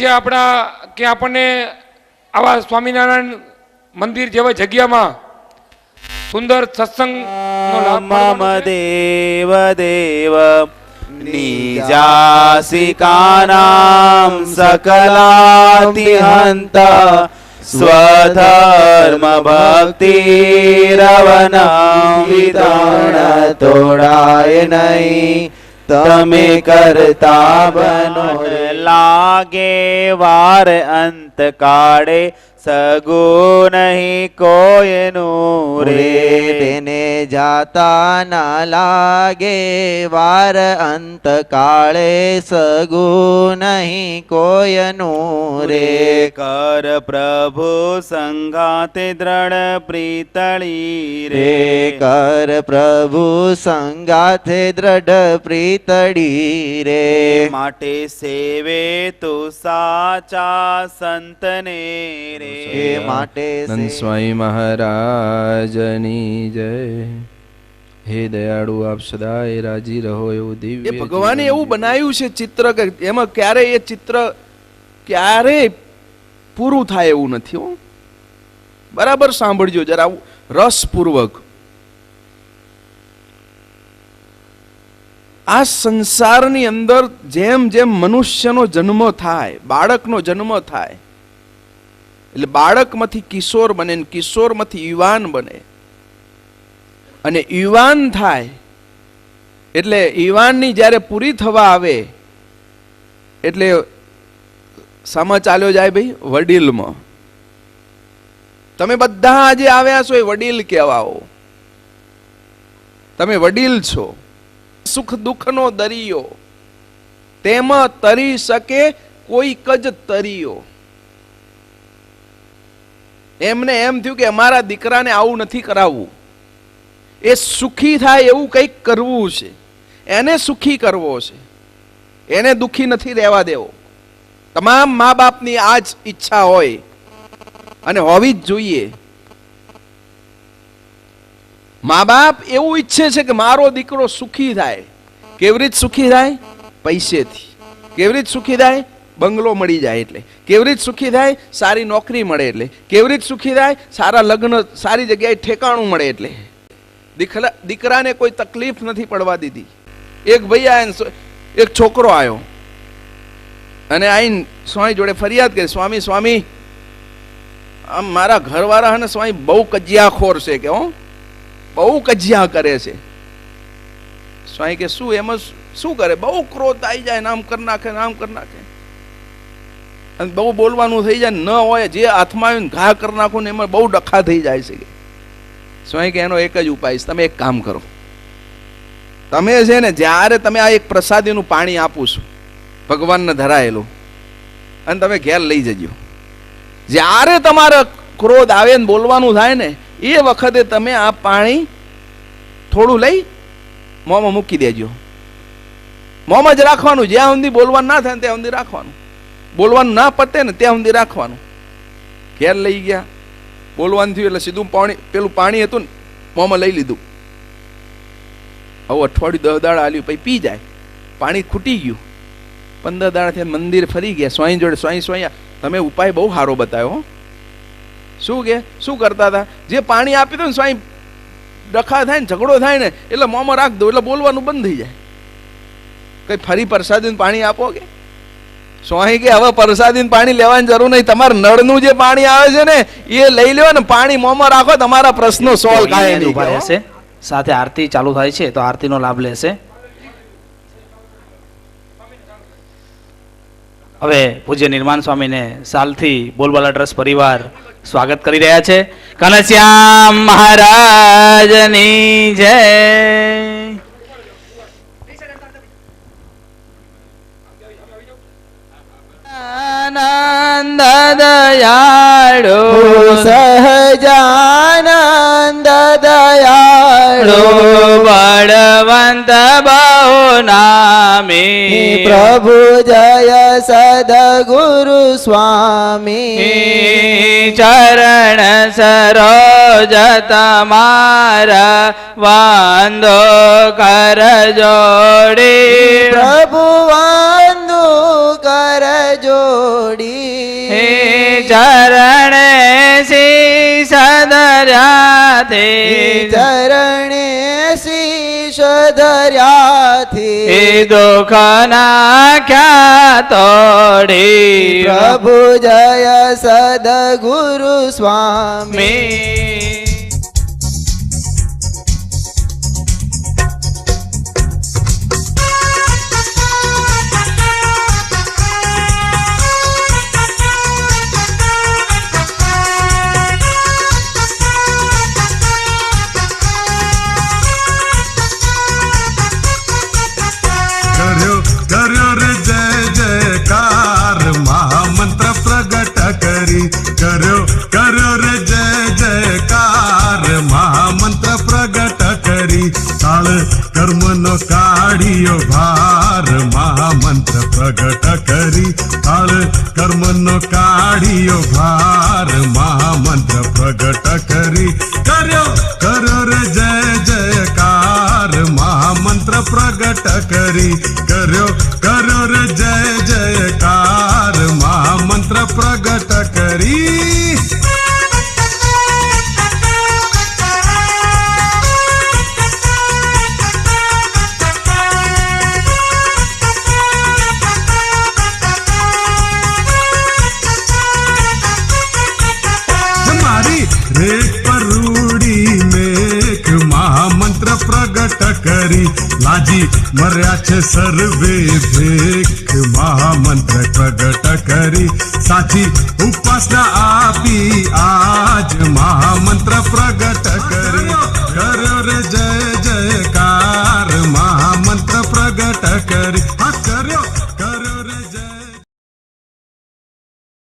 જે આપણા કે આપણને આવા સ્વામિનારાયણ મંદિર જેવા જગ્યામાં સુંદર સત્સંગ મમ દેવ દેવ નિજાસિકાનામ સકલાતિહંત સ્વધર્મ ભક્તિ રવના વિતરણ તોડાય નહીં. તમે કરતા બનો લાગે વાર અંત કાળે સગો નહીં કોયનું રે. તેને જાતા ના લાગે. વાર અંત કાળે સગુ નહીં કોયનું રે. કર પ્રભુ સંગાતે દ્રઢ પ્રીતળી રે. કર પ્રભુ સંગાથે દ્રઢ પ્રીતળી રે. માટે સેવે તો સાચા સંતને રે એ માટે સ્વામી મહારાજની જય હે દયાળુ આપ સદાય રાજી રહો એવું દિવ્ય ભગવાને એવું બનાવ્યું છે ચિત્ર કે એમાં ક્યારે એ ચિત્ર ક્યારે પૂરું થાય એવું નથી હો. બરાબર સાંભળજો જરા રસપૂર્વક. આ સંસારની અંદર જેમ જેમ મનુષ્યનો જન્મ થાય બાળકનો જન્મ થાય એટલે બાળકમાંથી કિશોર બને ને કિશોરમાંથી યુવાન બને. અને યુવાન થાય, એટલે યુવાનની જ્યારે પૂરી થવા આવે, એટલે સામા ચાલ્યો જાય ભાઈ વડીલમાં. તમે બધા આજે આવ્યા છો એ વડીલ કહેવાઓ. તમે વડીલ છો. સુખ દુઃખનો દરિયો. તેમાં તરી શકે, કોઈક જ તરિયો. એમને એમ થયું કે અમારા દીકરાને આવું નથી કરાવવું. એ સુખી થાય એવું કંઈક કરવું છે. એને સુખી કરવો છે. એને દુઃખી નથી રહેવા દેવો. તમામ મા બાપની આ જ ઈચ્છા હોય. અને હોવી જ જોઈએ. મા બાપ એવું ઈચ્છે છે કે મારો દીકરો સુખી થાય. કેવી રીત સુખી થાય? પૈસેથી. કેવી રીત સુખી થાય? બંગલો મળી જાય એટલે. કેવી રીત સુખી થાય? સારી નોકરી મળે એટલે. કેવી રીત સુખી થાય? સારા લગ્ન, સારી જગ્યાએ ઠેકાણું મળે એટલે. દીકરા દીકરાને કોઈ તકલીફ નથી પડવા દીધી. એક ભાઈ એક છોકરો આવ્યો અને આઈને સ્વામી જોડે ફરિયાદ કરી, સ્વામી સ્વામી, આમ મારા ઘરવાળા અને સ્વામી બહુ કજિયાખોર છે કે હો. બહુ કજિયા કરે છે. સ્વામી કે, શું એમાં શું કરે? બહુ ક્રોધ આવી જાય નામ કર નાખે નામ કર નાખે. અને બહુ બોલવાનું થઈ જાય ન હોય, જે હાથમાં આવીને ઘા કરી નાખો ને એમાં બહુ ડખા થઈ જાય છે સ્વાય કે એનો એક જ ઉપાય છે. તમે એક કામ કરો. તમે છે ને, જ્યારે તમે આ એક પ્રસાદીનું પાણી આપું છું, ભગવાનને ધરાયેલું, અને તમે ઘેર લઈ જજો. જ્યારે તમારે ક્રોધ આવે ને બોલવાનું થાય ને, એ વખતે તમે આ પાણી થોડું લઈ મોંમાં મૂકી દેજો. મોંમાં જ રાખવાનું. જ્યાં સુધી બોલવાનું ના થાય ત્યાં સુધી રાખવાનું. બોલવાનું ના પતે ને ત્યાં સુધી રાખવાનું. ઘેર લઈ ગયા. બોલવાનું થયું એટલે સીધું પાણી, પેલું પાણી હતું ને, મોંમાં લઈ લીધું. આવું અઠવાડિયું દહ દાડા આલ્યું, પછી પી જાય. પાણી ખૂટી ગયું. પંદર દાડા થયા મંદિર ફરી ગયા. સ્વાઈ જોડે સ્વાઈ સ્વાઈ તમે ઉપાય બહુ સારો બતાવ્યો. શું કે? શું કરતા હતા? જે પાણી આપી દો ને સ્વાઈ, ડખા થાય ને, ઝઘડો થાય ને, એટલે મોંમાં રાખ દો, એટલે બોલવાનું બંધ થઈ જાય. કઈ ફરી પ્રસાદી પાણી આપો કે? સ્વાઈ કે હવે પ્રસાદી પાણી લેવાની જરૂર નહીં. તમારે નળનું જે પાણી આવે છે ને એ લઈ લ્યો ને પાણી મોમાં રાખો તમારા પ્રશ્નો સોલ્વ થાય અહીંયા નહીં. રહેશે. સાથે આરતી ચાલુ થાય છે તો આરતીનો લાભ લેશે. હવે પૂજ્ય નિર્માણ સ્વામીને સાલથી બોલબાલા ટ્રસ્ટ પરિવાર સ્વાગત કરી રહ્યા છે. કનશ્યામ મહારાજની જય. આનંદ દયાળો સહજાનંદ દયાળો બળવંત બહુ નામે પ્રભુ જય સદગુરુ સ્વામી ચરણ સરોજ તમારા વાંધો કર જોડી પ્રભુ વાંધો કર જોડી ચરણે શ્રી સદર્યાથી ચરણે શ્રી સદર્યાથી દુઃખ નાખ્યા તોડી પ્રભુ જય સદગુરુ સ્વામી. પ્રગટ કરી કર્યો કર્યો રે જય જયકાર મહામંત્ર પ્રગટ કરી તાળ કર્મનો કાઢિયો ભાર મહામંત્ર પ્રગટ કરી તાળ કર્મનો કાઢિયો ભાર મહામંત્ર પ્રગટ કરી કર્યો કર્યો રે જય જયકાર મહામંત્ર પ્રગટ કરી કર્યો કર્યો રે જય જયકાર મહામંત્ર પ્રગટ કરી મારી રેત પર રૂડી મેઘ મહામંત્ર પ્રગટ કરી લાજી મર્યા છે સર્વે ભેખ મહામંત્ર પ્રગટ કરી સાચી ઉપાસના આપી આજ મહામંત્ર પ્રગટ કરી કર રે જય